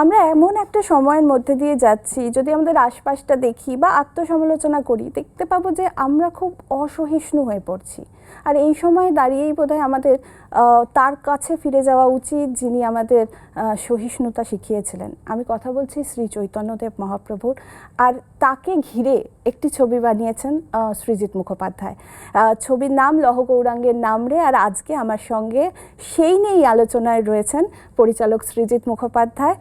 আমরা এমন একটা সময়ের মধ্যে দিয়ে যাচ্ছি, যদি আমাদের আশপাশটা দেখি বা আত্মসমালোচনা করি, দেখতে পাবো যে আমরা খুব অসহিষ্ণু হয়ে পড়ছি। আর এই সময় দাঁড়িয়েই বোধহয় আমাদের তার কাছে ফিরে যাওয়া উচিত যিনি আমাদের সহিষ্ণুতা শিখিয়েছিলেন। আমি কথা বলছি শ্রী চৈতন্যদেব মহাপ্রভুর। আর তাকে ঘিরে একটি ছবি বানিয়েছেন সৃজিত মুখোপাধ্যায়। ছবির নাম লহ গৌরাঙ্গের নাম রে, আর আজকে আমার সঙ্গে সেই নিয়েই আলোচনায় রয়েছেন পরিচালক সৃজিত মুখোপাধ্যায়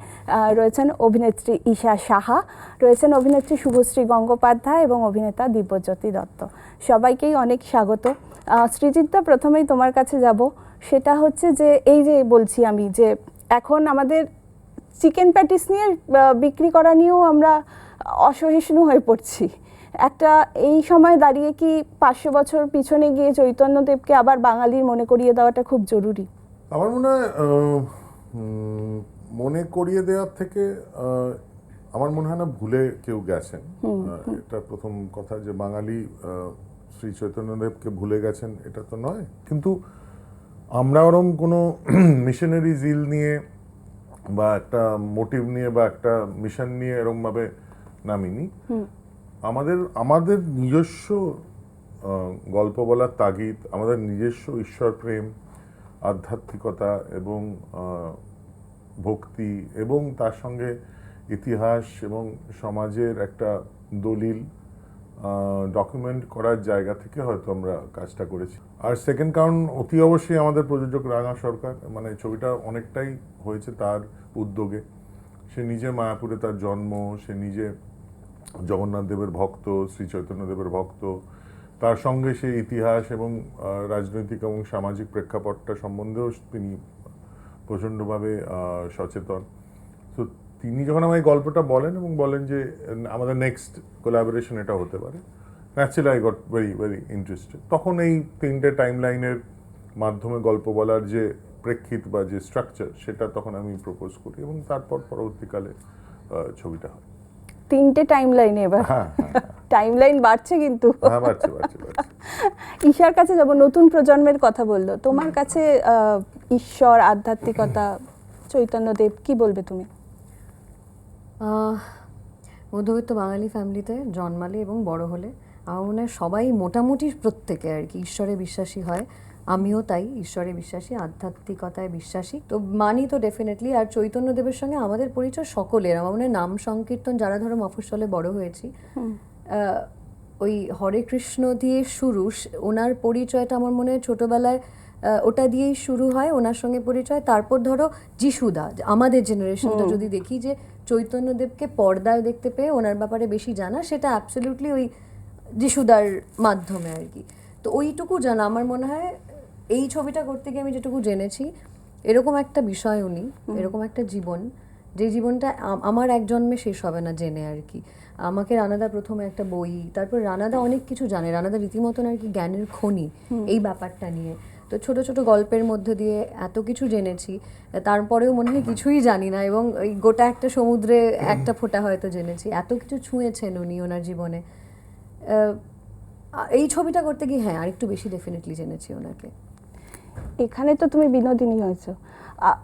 রয়েছেন অভিনেত্রী ঈশা সাহা। রয়েছেন অভিনেত্রী শুভশ্রী গঙ্গোপাধ্যায় এবং অভিনেতা দিব্যজ্যোতি দত্ত। সবাইকেই অনেক স্বাগত। সৃজিতদা প্রথমেই তোমার কাছে যাব। সেটা হচ্ছে যে, এই যে বলছি আমি যে, এখন আমাদের চিকেন প্যাটিস নিয়ে বিক্রি করা নিয়েও আমরা অসহিষ্ণু হয়ে পড়ছি। একটা, এই সময় দাঁড়িয়ে কি পাঁচশো বছর পিছনে গিয়ে চৈতন্যদেবকে আবার বাঙালির মনে করিয়ে দেওয়াটা খুব জরুরি? আমার মনে হয় মনে করিয়ে দেওয়ার থেকে আমার মনে হয় না ভুলে কেউ গেছেন। এটা প্রথম কথা যে বাঙালি শ্রী চৈতন্যদেবকে ভুলে গেছেন এটা তো নয়। কিন্তু আমরা ওরম কোনো মিশনারি জিল নিয়ে বা একটা মোটিভ নিয়ে বা একটা মিশন নিয়ে এরমভাবে নামিনি। আমাদের আমাদের নিজস্ব গল্প বলার তাগিদ আমাদের নিজস্ব ঈশ্বর প্রেম আধ্যাত্মিকতা এবং আহ, ভক্তি এবং তার সঙ্গে ইতিহাস এবং সমাজের একটা দলিল ডকুমেন্ট করার জায়গা থেকে হয়তো আমরা কাজটা করেছি। আর সেকেন্ড কারণ, অতি অবশ্যই আমাদের প্রযোজক রাঙা সরকার মানে ছবিটা অনেকটাই হয়েছে তার উদ্যোগে। সে নিজে মায়াপুরে তার জন্ম, সে নিজে জগন্নাথ দেবের ভক্ত, শ্রী চৈতন্য দেবের ভক্ত। তার সঙ্গে সেই ইতিহাস এবং রাজনৈতিক এবং সামাজিক প্রেক্ষাপটটা সম্বন্ধেও তিনি প্রচণ্ডভাবে সচেতন। তো তিনি যখন আমায় এই গল্পটা বলেন এবং বলেন যে আমাদের নেক্সট কোলাবোরেশন এটা হতে পারে naturally I got very very interested তখন এই তিনটে টাইম লাইনের মাধ্যমে গল্প বলার যে প্রেক্ষিত বা যে স্ট্রাকচার সেটা তখন আমি প্রপোজ করি এবং তারপর পরবর্তীকালে ছবিটা হয়। তিনটে টাইম লাইনে এবার। হ্যাঁ হ্যাঁ টাইম লাইন বাড়ছে কিন্তু। হ্যাঁ বাড়ছে বাড়ছে ঈশার কাছে যাব নতুন প্রজন্মের কথা বলল। তোমার কাছে ঈশ্বর আধ্যাত্মিকতা চৈতন্যদেব কি বলবে তুমি? মধ্যবিত্ত বাঙালি ফ্যামিলিতে জন্মালে এবং বড় হলে আমার মনে হয় সবাই মোটামুটি প্রত্যেকে আর কি ঈশ্বরে বিশ্বাসী হয়। আমিও তাই ঈশ্বরে বিশ্বাসী আধ্যাত্মিকতায় বিশ্বাসী। তো মানি তো ডেফিনেটলি আর চৈতন্যদেবের সঙ্গে আমাদের পরিচয় সকলের। আমার মনে হয় নাম সংকীর্তন যারা ধরো মফস্বলে বড় হয়েছি ওই হরে কৃষ্ণ দিয়ে শুরু ওনার পরিচয়টা আমার মনে হয় ছোটবেলায় ওটা দিয়েই শুরু হয় ওনার সঙ্গে পরিচয়। তারপর ধরো যিশুদা আমাদের জেনারেশনটা যদি দেখি যে চৈতন্যদেবকে পর্দায় দেখতে পেয়ে ওনার ব্যাপারে বেশি জানা সেটা অ্যাবসলিউটলি ওই যিশুদার মাধ্যমে আর কি। তো ওইটুকু জানা। আমার মনে হয় এই ছবিটা করতে গিয়ে আমি যেটুকু জেনেছি এরকম একটা বিষয় উনি এরকম একটা জীবন যে জীবনটা আমার এক জন্মে শেষ হবে না জেনে আর কি। আমাকে রানাদা প্রথমে একটা বই তারপর রানাদা অনেক কিছু জানে। রানাদা রীতিমতন আর কি জ্ঞানের খনি এই ব্যাপারটা নিয়ে। তো ছোট ছোট গল্পের মধ্যে দিয়ে এত কিছু জেনেছি, তারপরেও মনে হয় কিছুই জানি না এবং ওই গোটা একটা সমুদ্রে একটা ফোঁটা হয়তো জেনেছি। এত কিছু ছুঁয়েছেন উনি ওনার জীবনে। এই ছবিটা করতে গিয়ে হ্যাঁ আরেকটু বেশি ডেফিনেটলি জেনেছি ওনাকে। এখানে তো তুমি বিনোদিনী হয়েছো।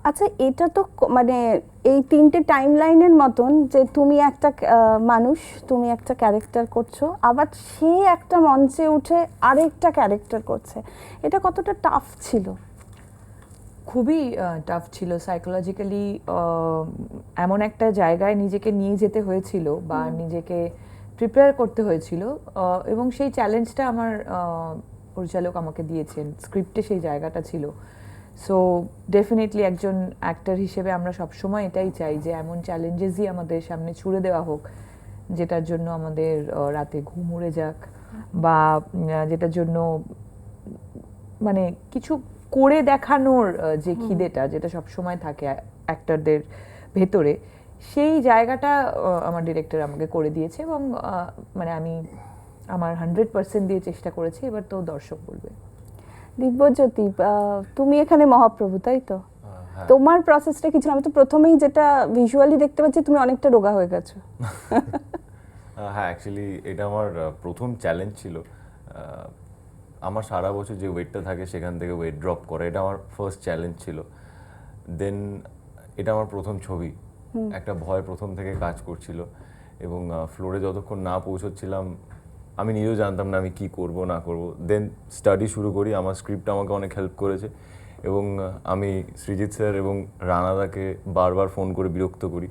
আচ্ছা এটা তো মানে এই তিনটে টাইম লাইনের মতন যে তুমি একটা মানুষ তুমি একটা ক্যারেক্টার করছ আবার সে একটা মঞ্চে উঠে আরেকটা ক্যারেক্টার করছে। এটা কতটা টাফ ছিল? খুবই টাফ ছিল। সাইকোলজিক্যালি এমন একটা জায়গায় নিজেকে নিয়ে যেতে হয়েছিল বা নিজেকে প্রিপেয়ার করতে হয়েছিল এবং সেই চ্যালেঞ্জটা আমার পরিচালক আমাকে দিয়েছেন। স্ক্রিপ্টে সেই জায়গাটা ছিল। সো ডেফিনেটলি একজন অ্যাক্টর হিসেবে আমরা সবসময় এটাই চাই যে এমন চ্যালেঞ্জেসই আমাদের সামনে ছুড়ে দেওয়া হোক যেটার জন্য আমাদের রাতে ঘুম উড়ে যাক বা যেটার জন্য মানে কিছু করে দেখানোর যে খিদেটা যেটা সব সময় থাকে অ্যাক্টরদের ভেতরে সেই জায়গাটা আমার ডিরেক্টর আমাকে করে দিয়েছে এবং মানে আমি আমার হান্ড্রেড পার্সেন্ট দিয়ে চেষ্টা করেছি এবার তো দর্শক বলবে। দিব্যজ্যোতি তুমি এখানে মহাপ্রভু তাই তো? হ্যাঁ। তোমার প্রসেসটা কিছু না আমি তো প্রথমেই যেটা ভিজুয়ালি দেখতে পাচ্ছি তুমি অনেকটা রোগা হয়ে গেছো। হ্যাঁ অ্যাকচুয়ালি এটা আমার প্রথম চ্যালেঞ্জ ছিল। আমার সারা বছর যে ওয়েটটা থাকে সেখান থেকে ওয়েট ড্রপ করা এটা আমার ফার্স্ট চ্যালেঞ্জ ছিল। দেন এটা আমার প্রথম ছবি। একটা ভয় প্রথম থেকে কাজ করছিল। এবং ফ্লোরে যতক্ষণ না পৌঁছচ্ছিলাম আমি নিজেও জানতাম না আমি কি করব না করব। দেন স্টাডি শুরু করি আমার স্ক্রিপ্ট আমাকে অনেক হেল্প করেছে এবং আমি সৃজিৎ স্যার এবং রানাদাকে বারবার ফোন করে বিরক্ত করি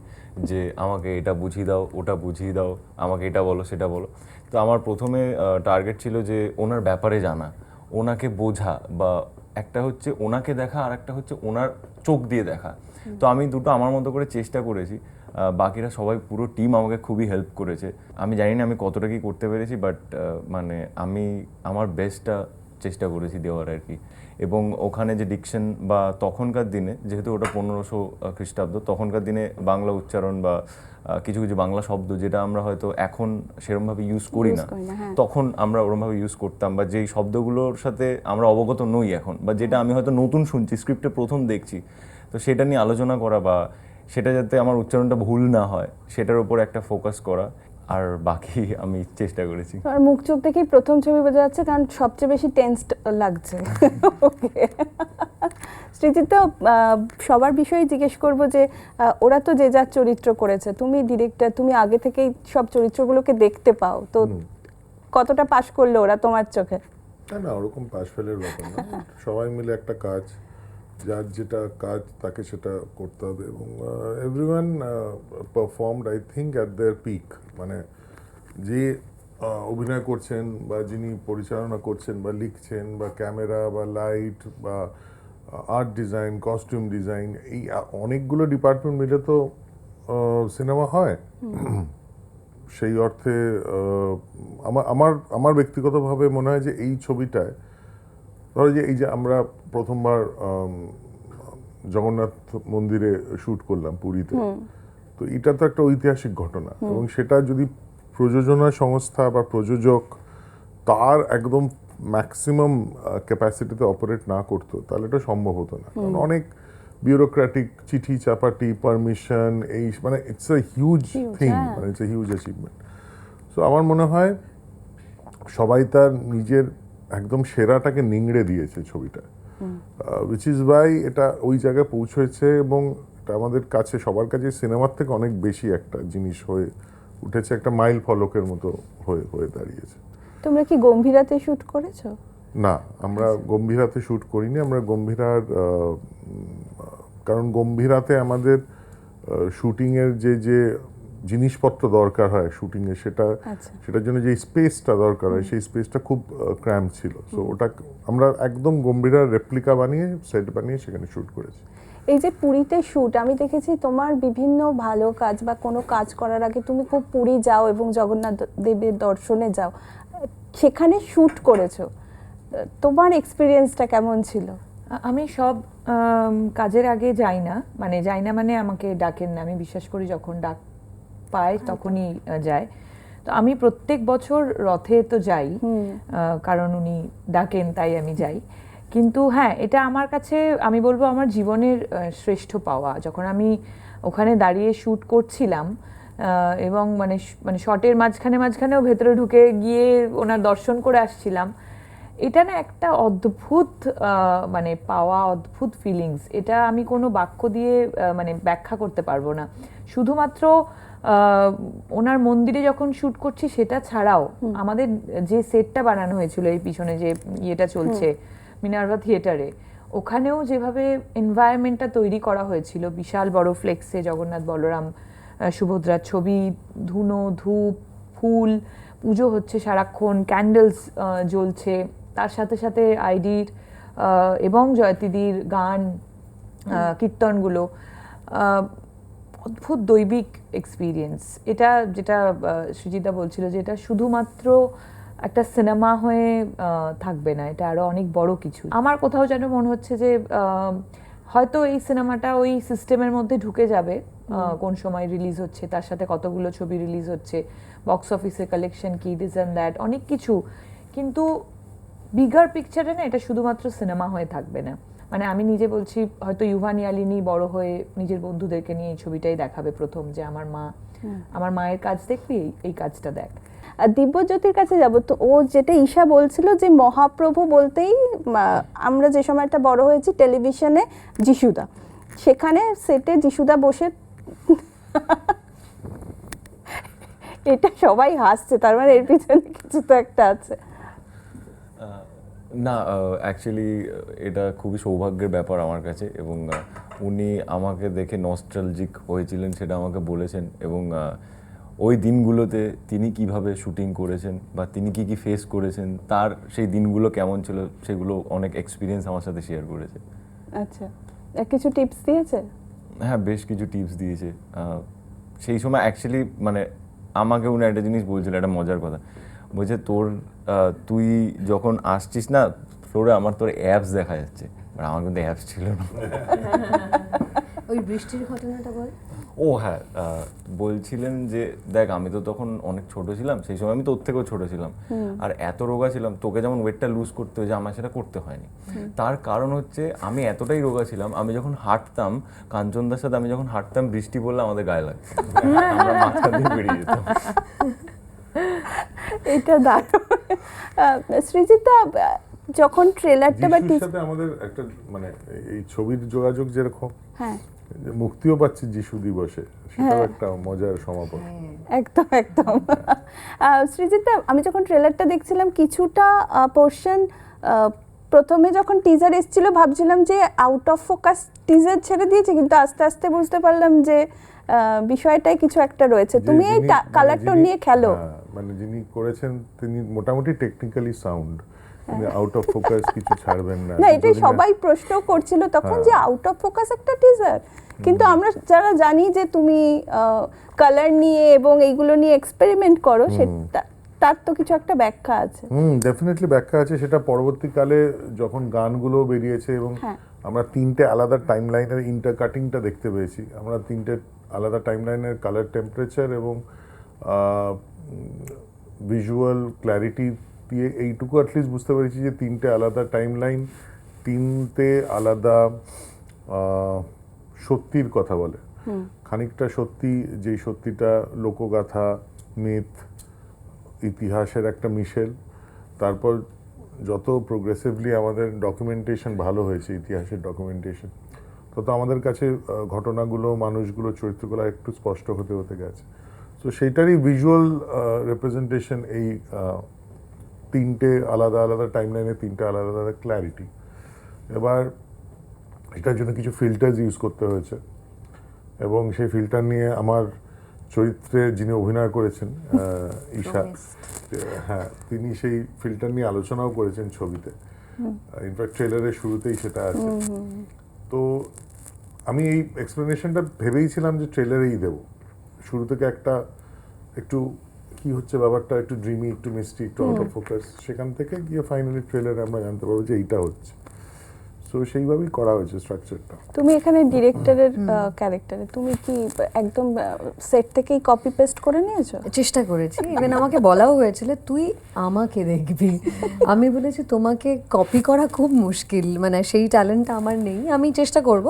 যে আমাকে এটা বুঝিয়ে দাও ওটা বুঝিয়ে দাও আমাকে এটা বলো সেটা বলো। তো আমার প্রথমে টার্গেট ছিল যে ওনার ব্যাপারে জানা ওনাকে বোঝা বা একটা হচ্ছে ওনাকে দেখা আর একটা হচ্ছে ওনার চোখ দিয়ে দেখা। তো আমি দুটো আমার মতো করে চেষ্টা করেছি। বাকিরা সবাই পুরো টিম আমাকে খুবই হেল্প করেছে। আমি জানি না আমি কতটা কি করতে পেরেছি বাট মানে আমি আমার বেস্টটা চেষ্টা করেছি দেওয়ার আর কি। এবং ওখানে যে ডিকশন বা তখনকার দিনে যেহেতু ওটা পনেরোশো খ্রিস্টাব্দ তখনকার দিনে বাংলা উচ্চারণ বা কিছু কিছু বাংলা শব্দ যেটা আমরা হয়তো এখন সেরমভাবে ইউজ করি না হ্যাঁ। তখন আমরা ওরমভাবে ইউজ করতাম। বা যেই শব্দগুলোর সাথে আমরা অবগত নই এখন বা যেটা আমি হয়তো নতুন শুনছি স্ক্রিপ্টে প্রথম দেখছি তো সেটা নিয়ে আলোচনা করা বা সেটা যাতে আমার উচ্চারণটা ভুল না হয় সেটার উপর একটা ফোকাস করা। আর বাকি আমি চেষ্টা করেছি। আর মুখ চোখ দেখেই প্রথম ছবি বোঝা যাচ্ছে কারণ সবচেয়ে বেশি টেন্সড লাগছে। ওকে সৃজিত সবার বিষয়ে জিজ্ঞেস করব যে ওরা তো যে যার চরিত্র করেছে তুমি ডিরেক্টর তুমি আগে থেকেই সব চরিত্রগুলোকে দেখতে পাও তো কতটা পাশ করল ওরা তোমার চোখে? না না ওরকম পাশ ফেলের ব্যাপার না। সবাই মিলে একটা কাজ যার যেটা কাজ, তাকে সেটা করতে হবে এবং everyone performed I think at their peak মানে যে অভিনয় করছেন বা যিনি পরিচালনা করছেন বা লিখছেন বা ক্যামেরা বা লাইট বা আর্ট ডিজাইন কস্টিউম ডিজাইন এই অনেকগুলো ডিপার্টমেন্ট মিলে তো সিনেমা হয়। সেই অর্থে আমার আমার আমার ব্যক্তিগতভাবে মনে হয় যে এই ছবিটায় ধরো যে এই যে আমরা প্রথমবার জগন্নাথ মন্দিরে শ্যুট করলাম পুরীতে তো এটা তো একটা ঐতিহাসিক ঘটনা। এবং সেটা যদি প্রযোজনা সংস্থা বা প্রযোজক তার একদম ম্যাক্সিমাম ক্যাপাসিটিতে অপারেট না করতো তাহলে এটা সম্ভব হতো না। কারণ অনেক বিউরোক্রেটিক চিঠি চাপাটি পারমিশন এই মানে ইটস এ হিউজ থিং। মানে it's a huge achievement so আমার মনে হয় সবাই তার নিজের একদম সেরাটাকে নিংড়ে দিয়েছে ছবিটা। উইচ ইজ বাই এটা ওই জায়গায় পৌঁছেছে এবং এটা আমাদের কাছে সবার কাছে সিনেমার থেকে অনেক বেশি একটা জিনিস হয়ে উঠেছে একটা মাইল ফলকের মতো হয়ে হয়ে দাঁড়িয়েছে। তোমরা কি গম্ভীরাতে শ্যুট করেছ? না আমরা গম্ভীরাতে শ্যুট করিনি আমরা গম্ভীরার কারণ গম্ভীরাতে আমাদের শুটিংয়ের যে যে জিনিসপত্র দরকার হয় শুটিংয়ে সেটা আচ্ছা। সেটার জন্য যে স্পেসটা দরকার হয় সেই স্পেসটা খুব ক্র্যাম্প ছিল। সো ওটা আমরা একদম গম্ভীরার রেপ্লিকা বানিয়ে সেট বানিয়ে সেখানে শ্যুট করেছি। এই যে পুরীতে শুট আমি দেখেছি তোমার বিভিন্ন ভালো কাজ বা কোনো কাজ করার আগে তুমি খুব পুরী যাও এবং জগন্নাথ দেবের দর্শনে যাও। সেখানে শুট করেছ। তোমার এক্সপিরিয়েন্সটা কেমন ছিল? আমি সব কাজের আগে যাই না। মানে যাই না মানে আমাকে ডাকেন না। আমি বিশ্বাস করি যখন ডাক পাই তখনই যায়। তো আমি প্রত্যেক বছর রথে তো যাই কারণ উনি ডাকেন তাই আমি যাই। কিন্তু হ্যাঁ এটা আমার কাছে আমি বলব আমার জীবনের শ্রেষ্ঠ পাওয়া। যখন আমি ওখানে দাঁড়িয়ে শ্যুট করছিলাম এবং মানে মানে শটের মাঝখানে মাঝখানেও ভেতরে ঢুকে গিয়ে ওনার দর্শন করে আসছিলাম এটা না একটা অদ্ভুত আহ, মানে পাওয়া অদ্ভুত ফিলিংস এটা আমি কোনো বাক্য দিয়ে মানে ব্যাখ্যা করতে পারব না। শুধুমাত্র ওনার মন্দিরে যখন শ্যুট করছি সেটা ছাড়াও আমাদের যে সেটটা বানানো হয়েছিল এই পিছনে যে ইয়েটা চলছে মিনার্ভা থিয়েটারে ওখানেও যেভাবে এনভায়রনমেন্টটা তৈরি করা হয়েছিল বিশাল বড় ফ্লেক্সে জগন্নাথ বলরাম সুভদ্রার ছবি ধুনো ধূপ ফুল পুজো হচ্ছে সারাক্ষণ ক্যান্ডেলস জ্বলছে তার সাথে সাথে আইডির এবং জয়তিদির গান কীর্তনগুলো অদ্ভুত দৈবিক এক্সপিরিয়েন্স এটা যেটা সুজিতা বলছিল যে এটা শুধুমাত্র একটা সিনেমা হয়ে থাকবে না এটা আরও অনেক বড় কিছু। আমার কোথাও যেন মনে হচ্ছে যে হয়তো এই সিনেমাটা ওই সিস্টেমের মধ্যে ঢুকে যাবে কোন সময় রিলিজ হচ্ছে তার সাথে কতগুলো ছবি রিলিজ হচ্ছে বক্স অফিসে কালেকশন কি দিস অ্যান্ড দ্যাট অনেক কিছু। কিন্তু বিগার পিকচারে না এটা শুধুমাত্র সিনেমা হয়ে থাকবে না। মানে আমি নিজে বলছি হয়তো ইউভান ইয়ালিনী বড় হয়ে নিজের বন্ধুদেরকে নিয়ে এই ছবিটাই দেখাবে প্রথম যে আমার মা আমার মায়ের কাজ দেখবি এই- কাজটা দেখ। দিব্যজ্যোতির কাছে যাব তো ও যেটা ঈশা বলছিল যে মহাপ্রভু বলতেই আমরা যে সময়টা বড় হয়েছি টেলিভিশনে যিশুদা। সেখানে সেটে যিশুদা বসে এটা সবাই হাসছে তার মানে এর পিছনে কিছু তো একটা আছে। না অ্যাকচুয়ালি এটা খুবই সৌভাগ্যের ব্যাপার আমার কাছে এবং উনি আমাকে দেখে নস্ট্রালজিক হয়েছিলেন সেটা আমাকে বলেছেন এবং ওই দিনগুলোতে তিনি কীভাবে শুটিং করেছেন বা তিনি কি কি ফেস করেছেন তার সেই দিনগুলো কেমন ছিল সেগুলো অনেক এক্সপিরিয়েন্স আমার সাথে শেয়ার করেছে। আচ্ছা কিছু টিপস দিয়েছে? হ্যাঁ বেশ কিছু টিপস দিয়েছে। সেই সময় অ্যাকচুয়ালি মানে আমাকে উনি একটা জিনিস বলছিল একটা মজার কথা। বলছে তোর তুই যখন আসছিস না ফ্লোরে আমার তোর অ্যাপস দেখা যাচ্ছে। আর আমার কিন্তু অ্যাপস ছিল না। ওই বৃষ্টির ঘটনাটা বল। ও হ্যাঁ বলছিলেন যে দেখ আমি তো তখন অনেক ছোট ছিলাম সেই সময় আমি তোর থেকেও ছোট ছিলাম। আর এত রোগা ছিলাম তোকে যেমন ওয়েটটা লুজ করতে হয়েছে আমার সেটা করতে হয়নি। তার কারণ হচ্ছে আমি এতটাই রোগা ছিলাম আমি যখন হাঁটতাম কাঞ্চনদার সাথে আমি যখন হাঁটতাম বৃষ্টি পড়লে আমাদের গায়ে লাগতো আমরা মাথা দিয়ে বেরিয়ে যেতাম। এটা দারুণ। সৃজিতা যখন ট্রেলারটা বা সাথে আমাদের একটা মানে এই ছবির যোগাযোগ যেরকম হ্যাঁ। মুক্তিও পাচ্ছি যিশু দিবসে সেটাও একটা মজার সমাপন। একদম একদম। আহ, সৃজিতা আমি যখন ট্রেলারটা দেখছিলাম কিছুটা পোর্শন প্রথমে যখন টিজার এসেছিল ভাবছিলাম যে আউট অফ ফোকাস টিজার ছেড়ে দিয়েছে কিন্তু আস্তে আস্তে বুঝতে পারলাম যে আহ, বিষয়টায় কিছু একটা রয়েছে। তুমি এই যিনি- মানে কালার টোন নিয়ে খেলো। হ্যাঁ, মানে যিনি করেছেন তিনি মোটামুটি technically sound out of focus কিছু ছাড়বেন না। না এটাই সবাই প্রশ্ন করছিল তখন। যে আউট অফ ফোকাস একটা টিজার কিন্তু আমরা যারা জানি যে তুমি কালার নিয়ে এবং এইগুলো নিয়ে এক্সপেরিমেন্ট করো সেটা তার তো কিছু একটা ব্যাখ্যা আছে। হুম ডেফিনেটলি ব্যাখ্যা আছে। সেটা পরবর্তীকালে যখন গানগুলো বেরিয়েছে এবং হ্যাঁ। আমরা তিনটে আলাদা টাইম লাইনের ইন্টার কাটিংটা দেখতে পেয়েছি। আমরা তিনটে আলাদা টাইম লাইনের কালার টেম্পারেচার এবং ভিজুয়াল ক্ল্যারিটি দিয়ে এইটুকু অ্যাটলিস্ট বুঝতে পেরেছি যে তিনটে আলাদা টাইম লাইন তিনটে আলাদা সত্যির কথা বলে। খানিকটা সত্যি যেই সত্যিটা লোকগাথা মিথ ইতিহাসের একটা মিশেল। তারপর যত প্রোগ্রেসিভলি আমাদের ডকুমেন্টেশন ভালো হয়েছে ইতিহাসের ডকুমেন্টেশন তত আমাদের কাছে ঘটনাগুলো মানুষগুলো চরিত্রগুলো একটু স্পষ্ট হতে হতে গেছে। তো সেইটারই ভিজুয়াল রিপ্রেজেন্টেশন এই তিনটে আলাদা আলাদা টাইম লাইনে তিনটে আলাদা আলাদা ক্ল্যারিটি এবার এটার জন্য কিছু ফিল্টার্স ইউজ করতে হয়েছে। এবং সেই ফিল্টার নিয়ে আমার চরিত্রে যিনি অভিনয় করেছেন ঈশা হ্যাঁ তিনি সেই ফিল্টার নিয়ে আলোচনাও করেছেন ছবিতে। ইনফ্যাক্ট ট্রেলারের শুরুতেই সেটা আছে। তো আমি এই এক্সপ্লেনেশনটা ভেবেইছিলাম যে ট্রেলারেই দেবো। শুরু থেকে একটা একটু কি হচ্ছে ব্যাপারটা একটু ড্রিমি একটু মিষ্টি একটু আউট অফ ফোকাস সেখান থেকে গিয়ে ফাইনালি ট্রেলারে আমরা জানতে পারব যে এইটা হচ্ছে। সো সেইভাবেই করা হয়েছে স্ট্রাকচারটা তুমি এখানে ডিরেক্টরের ক্যারেক্টারে তুমি কি একদম সেট থেকেই কপি পেস্ট করে নিয়েছো? চেষ্টা করেছি। ইভেন আমাকে বলাও হয়েছিল তুই আমাকে দেখবি। আমি বলেছি তোমাকে কপি করা খুব মুশকিল মানে সেই ট্যালেন্টটা আমার নেই আমি চেষ্টা করব।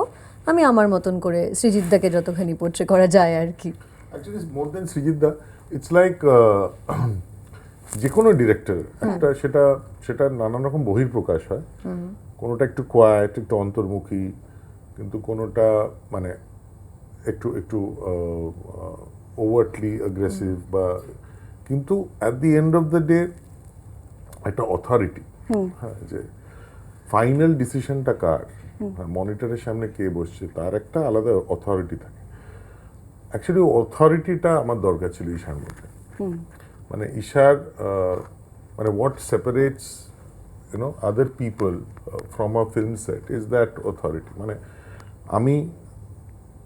আমি আমার মতন করে সৃজিতদাকে যতখানি পোট্রে করা যায় আর কি। Actually more than Srijit da it's like যে কোনো ডিরেক্টর একটা সেটা সেটা নানান রকম বহির্প্রকাশ হয়। কোনোটা একটু কোয়াইট একটু অন্তর্মুখী কিন্তু কোনোটা মানে একটু একটু ওভারটলি অ্যাগ্রেসিভ বা কিন্তু at the end of the day একটা অথরিটি হ্যাঁ যে ফাইনাল ডিসিশনটা কার? মনিটরের সামনে কে বসছে? তার একটা আলাদা অথরিটি থাকে। অ্যাকচুয়ালি অথরিটিটা আমার দরকার ছিল ঈশার মধ্যে। মানে ঈশার মানে what separates you know other people from a film set is that authority মানে আমি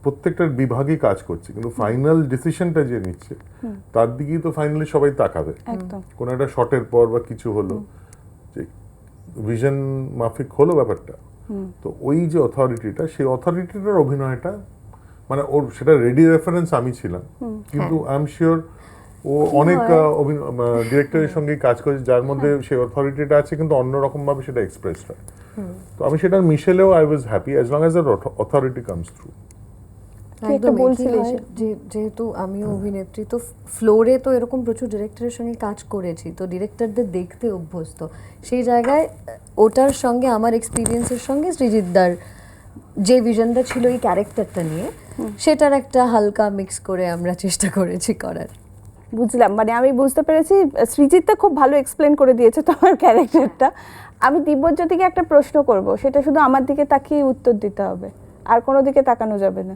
প্রত্যেকটা বিভাগই কাজ করছি কিন্তু ফাইনাল ডিসিশনটা যে নিচ্ছে তার দিকেই তো ফাইনালি সবাই তাকাবে। কোনো একটা শটের পর বা কিছু হলো যে ভিশন মাফিক হলো ব্যাপারটা। তো ওই যে অথরিটিটা সেই অথরিটিটার অভিনয়টা মানে ওর সেটা রেডি রেফারেন্স আমি ছিলাম। কিন্তু আই এম শিওর ও অনেক ডিরেক্টরের সঙ্গে কাজ করেছে যার মধ্যে সেই অথরিটিটা আছে কিন্তু অন্যরকম ভাবে সেটা এক্সপ্রেস হয়। তো আমি সেটা মিশেলেও I was happy as long as authority comes through যেহেতু আমিও অভিনেত্রী তো ফ্লোরে তো এরকম প্রচুর ডিরেক্টরের সঙ্গে কাজ করেছি তো ডিরেক্টরদের দেখতে অভ্যস্ত। সেই জায়গায় ওটার সঙ্গে আমার এক্সপিরিয়েন্সের সঙ্গে সৃজিতদার যে ভিশনটা ছিল এই ক্যারেক্টারটা নিয়ে সেটার একটা হালকা মিক্স করে আমরা চেষ্টা করেছি করার। বুঝলাম। মানে আমি বুঝতে পেরেছি সৃজিতটা খুব ভালো এক্সপ্লেন করে দিয়েছে তোমার ক্যারেক্টারটা আমি দিব্যজ্যোতিকে একটা প্রশ্ন করব সেটা শুধু আমার দিকে তাকিয়ে উত্তর দিতে হবে। আর কোনো দিকে তাকানো যাবে না।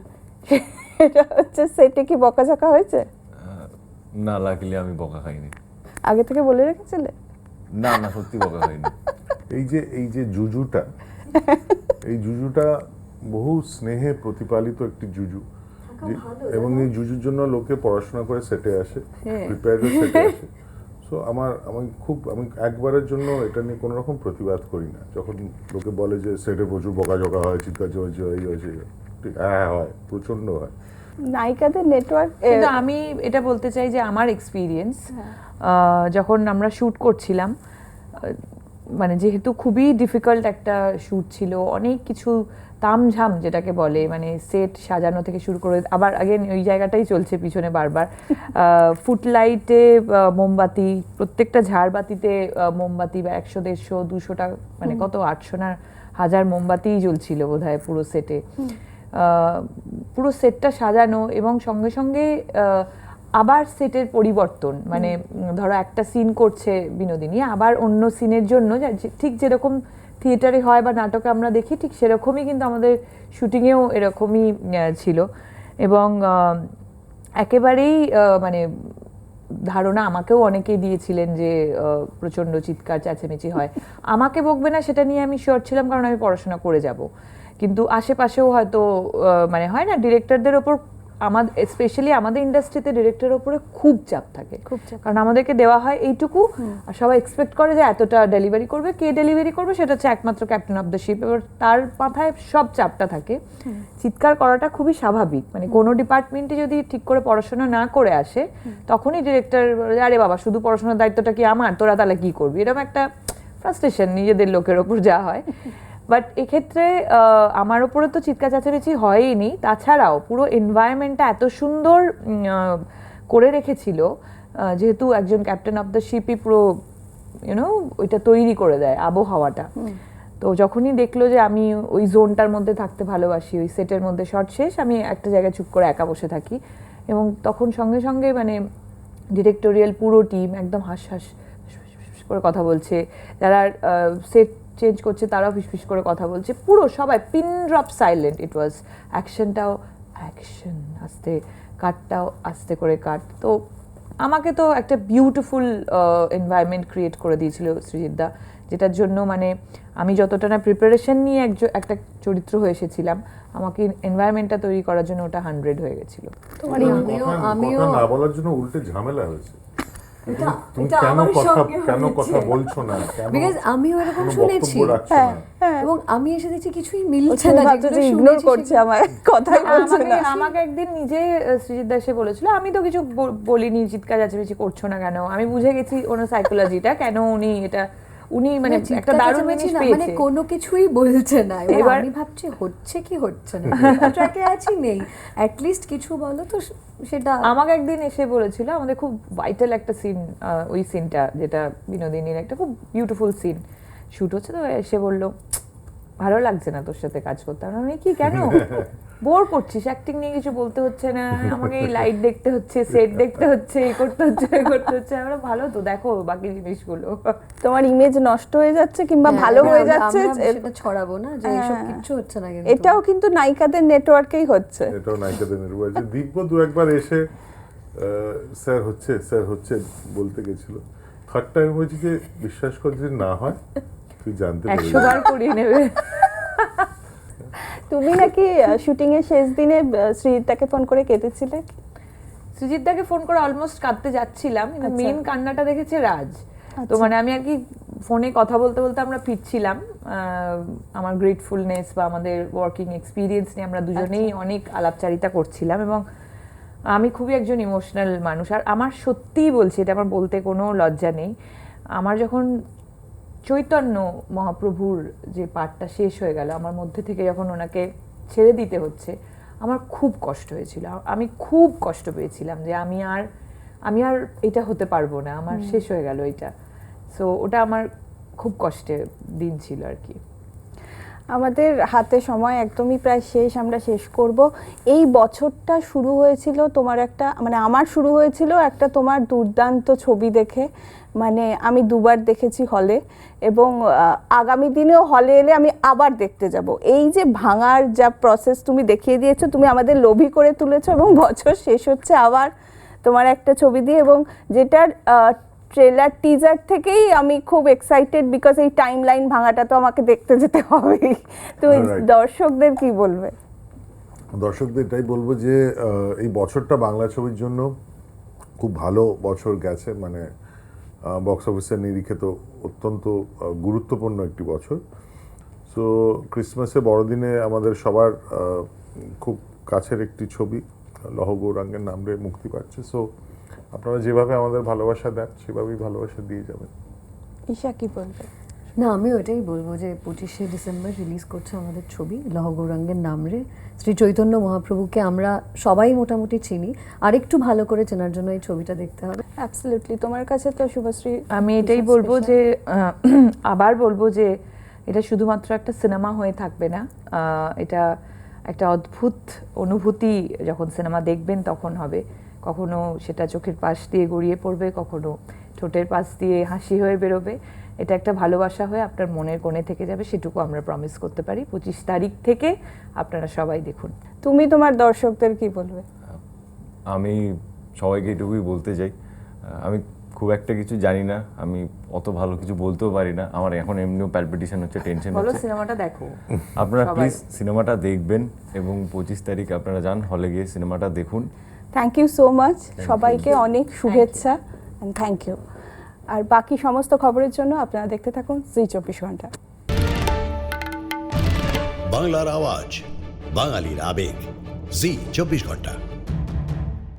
এটা হচ্ছে সেটে কি বকাঝকা হয়েছে? না লাকিলি আমি বকা খাইনি। আগে থেকে বলে রেখেছিলে? না না সত্যি বকা খাইনি। এই যে এই যে জুজুটা এই জুজুটা বহু স্নেহে প্রতিপালিত একটি জুজু। এবং এই জুজুর জন্য লোকে পড়াশোনা করে সেটে আসে প্রিপেয়ার হয়ে সেটে আসে। সো আমার আমি খুব আমি একবারের জন্য এটা নিয়ে কোনো রকম প্রতিবাদ করি না। যখন লোকে বলে যে সেটে প্রচুর বকাঝকা হয় চিৎকার হয়েছে এই হয়েছে এই হয়েছে। ঠিক হ্যাঁ হয় প্রচণ্ড হয়। নায়িকাদের নেটওয়ার্ক কিন্তু আমি এটা বলতে চাই যে আমার এক্সপিরিয়েন্স যখন আমরা শ্যুট করছিলাম মানে যেহেতু খুবই ডিফিকাল্ট একটা শ্যুট ছিল অনেক কিছু তামঝাম যেটাকে বলে মানে সেট সাজানো থেকে শুরু করে আবার আগে ওই জায়গাটাই চলছে পিছনে বারবার। ফুটলাইটে মোমবাতি প্রত্যেকটা ঝাড়বাতিতে মোমবাতি বা একশো দেড়শো দুশোটা মানে কত আটশো না হাজার মোমবাতিই জ্বলছিল বোধ হয় পুরো সেটে আহ, পুরো সেটটা সাজানো এবং সঙ্গে সঙ্গে আহ, আবার সেটের পরিবর্তন মানে ধরো একটা সিন করছে বিনোদিনী আবার অন্য সিনের জন্য ঠিক যেরকম থিয়েটারে হয় বা নাটকে আমরা দেখি, ঠিক সেরকমই কিন্তু আমাদের শুটিংয়েও এরকমই ছিল। এবং একেবারেই মানে ধারণা আমাকেও অনেকেই দিয়েছিলেন যে প্রচণ্ড চিৎকার, চেঁচামেচি হয়। আমাকে বকবে না সেটা নিয়ে আমি শিওর ছিলাম, কারণ আমি পড়াশোনা করে যাব। কিন্তু আশেপাশেও হয়তো মানে হয় না ডিরেক্টরদের ওপর আমাদের স্পেশালি আমাদের ইন্ডাস্ট্রিতে ডিরেক্টরের ওপরে খুব চাপ থাকে। খুব চাপ। কারণ আমাদেরকে দেওয়া হয় এইটুকু আর সবাই এক্সপেক্ট করে যে এতটা ডেলিভারি করবে। কে ডেলিভারি করবে সেটা হচ্ছে একমাত্র ক্যাপ্টেন অফ দ্য শিপ এবার তার মাথায় সব চাপটা থাকে। চিৎকার করাটা খুবই স্বাভাবিক। মানে কোনো ডিপার্টমেন্টে যদি ঠিক করে পড়াশোনা না করে আসে তখনই ডিরেক্টর আরে বাবা শুধু পড়াশোনার দায়িত্বটা কি আমার? তোরা তাহলে কি করবি? এরকম একটা ফ্রাস্ট্রেশন নিজেদের লোকের ওপর যা হয়। বাট এক্ষেত্রে আমার ওপরে তো চিৎকার চেঁচামেচি হয়ইনি। তাছাড়াও পুরো এনভায়রনমেন্টটা এত সুন্দর করে রেখেছিল যেহেতু একজন ক্যাপ্টেন অফ দ্য শিপই পুরো ইউনো ওইটা তৈরি করে দেয় আবহাওয়াটা। তো যখনই দেখল যে আমি ওই জোনটার মধ্যে থাকতে ভালোবাসি ওই সেটের মধ্যে শর্ট শেষ আমি একটা জায়গায় চুপ করে একা বসে থাকি। এবং তখন সঙ্গে সঙ্গে মানে ডিরেক্টোরিয়াল পুরো টিম একদম হাস হাস করে কথা বলছে। যারা সেট চেঞ্জ করছে তারাও ফিসফিস করে কথা বলছে। পুরো সবাই pin drop silent it was অ্যাকশনটাও action আস্তে কাটটাও আস্তে করে কাট তো আমাকে তো একটা বিউটিফুল এনভায়রনমেন্ট ক্রিয়েট করে দিয়েছিল সৃজিতদা যেটার জন্য মানে আমি যতটা না প্রিপারেশন নিয়ে একজ- একটা চরিত্র হয়ে এসেছিলাম আমাকে এনভায়রনমেন্টটা তৈরি করার জন্য ওটা হান্ড্রেড হয়ে গেছিল। আমিও- আমিও- না বলার জন্য উল্টে ঝামেলা হয়েছে। তুমি কেন কথা কেন কথা বলছো না? বিকজ আমিও এরকম শুনেছি। হ্যাঁ হ্যাঁ। এবং আমি এসে দেখছি কিছুই মিলছে না যেগুলো ইগনোর করছে আমার কথাই বলছে আমাকে না। আমাকে একদিন নিজে আহ, সৃজিত দাসে বলেছিল আমি তো কিছু বল- বলিনি চিৎকার করছ না কেন? আমি বুঝে গেছি ওনার সাইকোলজিটা কেন উনি এটা উনি মানে একটা দারুণ জিনিস পেয়েছে মানে কোনো কিছুই বলছে না। এবার আমি ভাবছি হচ্ছে কি হচ্ছে না? ট্র্যাকে আছি নেই। অ্যাটলিস্ট কিছু বলো তো সেটা আমাকে একদিন এসে বলেছিল আমাদের খুব ভাইটাল একটা সিন ওই সিনটা যেটা বিনোদিনীর একটা খুব বিউটিফুল সিন শুট হচ্ছে তো এসে বলল ভালো লাগছে না তোর সাথে কাজ করতে। আমি কি কেন? বোর করছিস অ্যাক্টিং নিয়ে কিছু বলতে হচ্ছে না আমাকে এই লাইট দেখতে হচ্ছে সেট দেখতে হচ্ছে এই করতে হচ্ছে এই করতে হচ্ছে আমরা ভালো তো দেখো বাকি জিনিসগুলো। তোমার ইমেজ নষ্ট হয়ে যাচ্ছে কিংবা হ্যাঁ, ভালো হয়ে যাচ্ছে আমরা এ- সেটা ছড়াবো না যে এসব হ্যাঁ। কিচ্ছু হচ্ছে না কিন্তু। এটাও কিন্তু নায়িকাদের নেটওয়ার্কেই হচ্ছে। এটাও নায়িকাদের আছে দিব্য দু একবার এসে আহ, স্যার হচ্ছে স্যার হচ্ছে বলতে গেছিল। থার্ড টাইম হয়েছে যে বিশ্বাস কর যদি না হয় তুই জানতে পেরে একশো বার করিয়ে নেবে। তুমি নাকি শুটিং এর শেষ দিনে শ্রীতাকে ফোন করে কেঁদেছিলে সুজিত দাকে ফোন করে অলমোস্ট কাঁদতে যাচ্ছিলাম কিন্তু আচ্ছা। মেন কান্নাটা দেখেছে রাজ তো আচ্ছা। মানে আমি আর কি ফোনে কথা বলতে বলতে আমরা ফিরছিলাম আমার গ্রেটফুলনেস বা আমাদের ওয়ার্কিং এক্সপিরিয়েন্স নিয়ে আমরা দুজনেই আচ্ছা। অনেক আলাপচারিতা করছিলাম এবং আমি খুবই একজন ইমোশনাল মানুষ আর আমার সত্যিই বলছি এটা আমার বলতে কোনো লজ্জা নেই আমার যখন চৈতন্য মহাপ্রভুর যে পাঠটা শেষ হয়ে গেল আমার মধ্যে থেকে যখন ওনাকে ছেড়ে দিতে হচ্ছে আমার খুব কষ্ট হয়েছিল। আমি খুব কষ্ট পেয়েছিলাম যে আমি আর আমি আর এটা হতে পারব না আমার শেষ হয়ে গেল এটা। সো ওটা আমার খুব কষ্টের দিন ছিল আর কি। আমাদের হাতে সময় একদমই প্রায় শেষ, আমরা শেষ করব। এই বছরটা শুরু হয়েছিল তোমার একটা মানে আমার শুরু হয়েছিল একটা তোমার দুর্দান্ত ছবি দেখে। মানে আমি দুবার দেখেছি হলে এবং আগামী দিনেও হলে এলে আমি আবার দেখতে যাব। এই যে ভাঙার যা প্রসেস তুমি দেখিয়ে দিয়েছ, তুমি আমাদের লোভী করে তুলেছো এবং বছর শেষ হচ্ছে আবার তোমার একটা ছবি দিয়ে এবং যেটার ট্রেলার টিজার থেকেই আমি খুব এক্সাইটেড বিকজ এই টাইম লাইন ভাঙাটা তো আমাকে দেখতে যেতে হবেই। তো দর্শকদের কি বলবে? দর্শকদের এটাই বলব যে এই বছরটা বাংলা ছবির জন্য খুব ভালো বছর গেছে। মানে বক্স অফিসের নিরিখে তো অত্যন্ত গুরুত্বপূর্ণ একটি বছর। সো ক্রিসমাসে বড়দিনে আমাদের সবার খুব কাছের একটি ছবি লহ গৌরাঙ্গের নামে মুক্তি পাচ্ছে। সো আপনারা যেভাবে আমাদের ভালোবাসা দেন সেভাবেই ভালোবাসা দিয়ে যাবেন। ঈশা কি বলবে না আমি ওইটাই বলব যে পঁচিশে ডিসেম্বর রিলিজ করছে আমাদের ছবি লহ গৌরাঙ্গের নামরে শ্রী চৈতন্য মহাপ্রভুকে আমরা সবাই মোটামুটি চিনি। আর একটু ভালো করে চেনার জন্য এই ছবিটা দেখতে হবে। অ্যাবসলিউটলি তোমার কাছে তো শুভশ্রী আমি এটাই বলব যে আহ, আবার বলব যে এটা শুধুমাত্র একটা সিনেমা হয়ে থাকবে না। আহ, এটা একটা অদ্ভুত অনুভূতি যখন সিনেমা দেখবেন তখন হবে। কখনো সেটা চোখের পাশ দিয়ে গড়িয়ে পড়বে কখনো ঠোঁটের পাশ দিয়ে হাসি হয়ে বেরোবে। এটা একটা ভালোবাসা হয়ে আপনার মনের কোণে থেকে যাবে সেটুকু আমরা প্রমিস করতে পারি। পঁচিশ তারিখ থেকে আপনারা সবাই দেখুন। তুমি তোমার দর্শকদের কি বলবে? আমি সবাইকে এটুকুই বলতে চাই আহ, আমি খুব একটা কিছু জানি না আমি অত ভালো কিছু বলতেও পারি না। আমার এখন এমনিও প্যালপিটেশন হচ্ছে টেনশন বলো হচ্ছে। সিনেমাটা দেখো। আপনারা প্লিজ সিনেমাটা দেখবেন এবং পঁচিশ তারিখ আপনারা যান হলে গিয়ে সিনেমাটা দেখুন। থ্যাংক ইউ সো মাচ সবাইকে অনেক শুভেচ্ছা অ্যান্ড থ্যাংক ইউ আর বাকি সমস্ত খবরের জন্য আপনারা দেখতে থাকুন জি চব্বিশ ঘণ্টা। বাংলার আওয়াজ বাঙালির আবেগ। জি চব্বিশ ঘণ্টা।